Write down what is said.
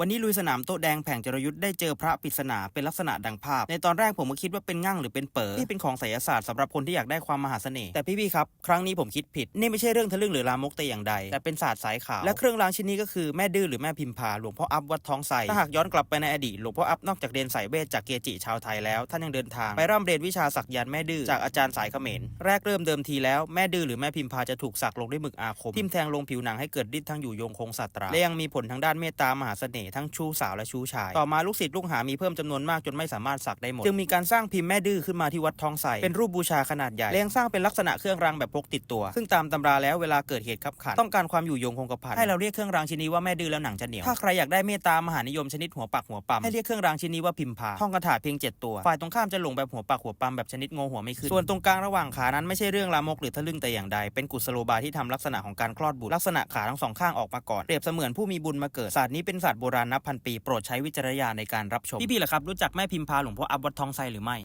วันนี้ลุยสนามโต๊ะแดงแผงจรยุทธ์ได้เจอพระปริศนาเป็นลักษณะดังภาพ ในตอนแรกผมก็คิดว่าเป็นงั่งหรือเป็นเป๋อที่เป็นของไสยศาสตร์สำหรับคนที่อยากได้ความมหาเสน่ห์แต่พี่ๆครับครั้งนี้ผมคิดผิดนี่ไม่ใช่เรื่องทะลึ่งหรือลามกแต่อย่างใด แต่เป็นศาสตร์สายขาวและเครื่องรางชิ้นนี้ก็คือแม่ดื้อหรือแม่พิมพาหลวงพ่ออัพวัดท้องไทรถ้าหากย้อนกลับไปในอดีตหลวงพ่ออัพนอกจากเรียนสายเวทจากเกจิชาวไทยแล้ว ท่านยังเดินทางไปร่ำเรียนวิชาสักยันแม่ดื้อจากอาจารย์สายเขมรแรกเริ่มเดิมทีแล้วแม่ดื้อหรือแม่พิมพาจะถูกสักลงด้วยหมึกอาคมทิ่มแทงลงผิวหนังให้เกิดฤทธิ์ทั้งอยู่ยงคงสัตราและยังมีผลทางด้านเมตตามหาเสน่ห์ทั้งชู้สาวและชู้ชาย ต่อมาลูกศิษย์ลูกหามีเพิ่มจำนวนมากจนไม่สามารถสักได้หมด จึงมีการสร้างพิมพ์แม่ดื้อขึ้นมาที่วัดทองใสเป็นรูปบูชาขนาดใหญ่และยังสร้างเป็นลักษณะเครื่องรางแบบพกติดตัว ซึ่งตามตำราแล้วเวลาเกิดเหตุขับขันต้องการความอยู่ยงคงกระพันให้เราเรียกเครื่องรางชิ้นนี้ว่าแม่ดื้อแล้วหนังจะเหนียวถ้าใครอยากได้เมตตามหานิยมชนิดหัวปักหัวปั๊มให้เรียกเครื่องรางชิ้นนี้ว่าพิมพาท่องคาถาเพียงเจ็ดตัว ฝ่ายตรงข้ามจะหลงแบบหัวปักหัวปั๊มแบบชนิดงงหัวไม่ขึ้นส่วนตรงกลางระหว่างขานั้นไม่ใช่เรื่องลามกหรือทะลึ่งแต่อย่างใดเป็นกุศโลบายที่ทำลักษณะของการคลอดบุตรลักษณะขาทั้งสองข้างออกมาก่อนเปรียบเสมือนผู้มีบุญมาเกิดศาสตร์นี้เป็นศาสตร์โบราณนับพันปีโปรดใช้วิจารณญาณในการรับชม พี่ๆล่ะครับรู้จักแม่พิมพาหลวงพ่ออับวัดทองไซหรือไม่